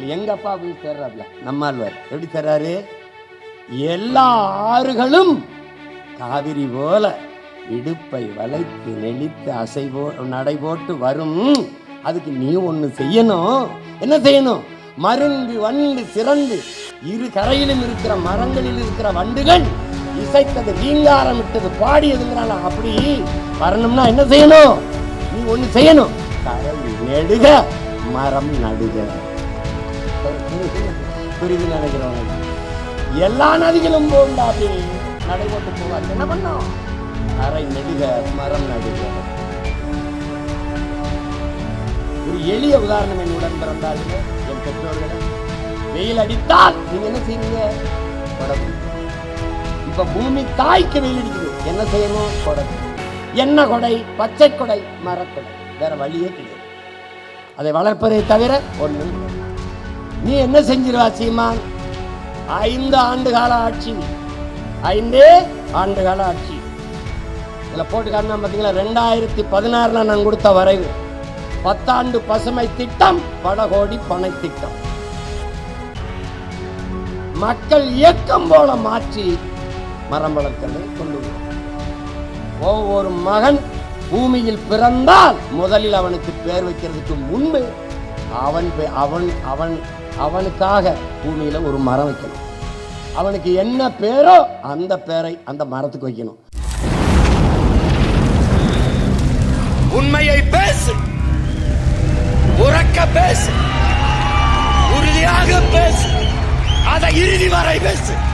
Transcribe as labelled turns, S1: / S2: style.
S1: இதுல எங்க அப்பா போய் சேர்றாப்ல? நம்மாழ்வார் எப்படி தர்றாரு எல்லா ஆறுகளும் காவிரி போல இடுப்பை வளைத்து நெளித்து அசைவோ நடை போட்டு வரும். அதுக்கு நீ ஒன்று செய்யணும். என்ன செய்யணும்? மருந்து வண்டு சிறந்து இரு கரையிலும் இருக்கிற மரங்களில் இருக்கிற வண்டுகள் இசைத்தது ரீங்காரமிட்டது பாடியதுங்கிறான அப்படி வரணும்னா என்ன செய்யணும்? நீ ஒன்று செய்யணும். கரை நெடுக மரம் நடுக. புரியுது நினைக்கிறவங்க. எல்லா நதிகளும் போண்டா அப்படி நடைபோட்டு போவார் என்ன பண்ணோம்? அரை நெடுக மரம் நடுக ஒரு எளிய உதாரணம் என் உடன் பிறந்தார்கள் என் பெற்றோர்கள் வெயில் அடித்தால் நீங்க என்ன செய்வீங்க? கொடை இப்ப பூமி தாய்க்கு வெயில் அடிக்குது. என்ன செய்யணும்? கொடை என்ன கொடை? பச்சை கொடை மரக்கொடை. வேற வழியே கிடையாது. அதை வளர்ப்பதை தவிர ஒன்று நீ என்ன செஞ்சிருவா சீமான்? ஐந்து ஆண்டு கால ஆட்சி. ஐந்தே ஆண்டு கால ஆட்சி. இதில் போட்டு காட்டினா பார்த்தீங்களா ரெண்டாயிரத்தி பதினாறில் நான் கொடுத்த வரைவு. பத்தாண்டு பசுமை திட்டம் பல கோடி பனை திட்டம். மக்கள் இயக்கம் போல மாற்றி மரம் வளர்க்கலை கொண்டு ஒவ்வொரு மகன் பூமியில் பிறந்தால் முதலில் அவனுக்கு பேர் வைக்கிறதுக்கு முன்பு அவன் அவன் அவன் அவனுக்காக பூமியில் ஒரு மரம் வைக்கணும். அவனுக்கு என்ன பேரோ அந்த பேரை அந்த மரத்துக்கு வைக்கணும். உண்மையை பேசு. உறக்க பேசு. உறுதியாக பேசு. அதை இறுதி வரை பேசு.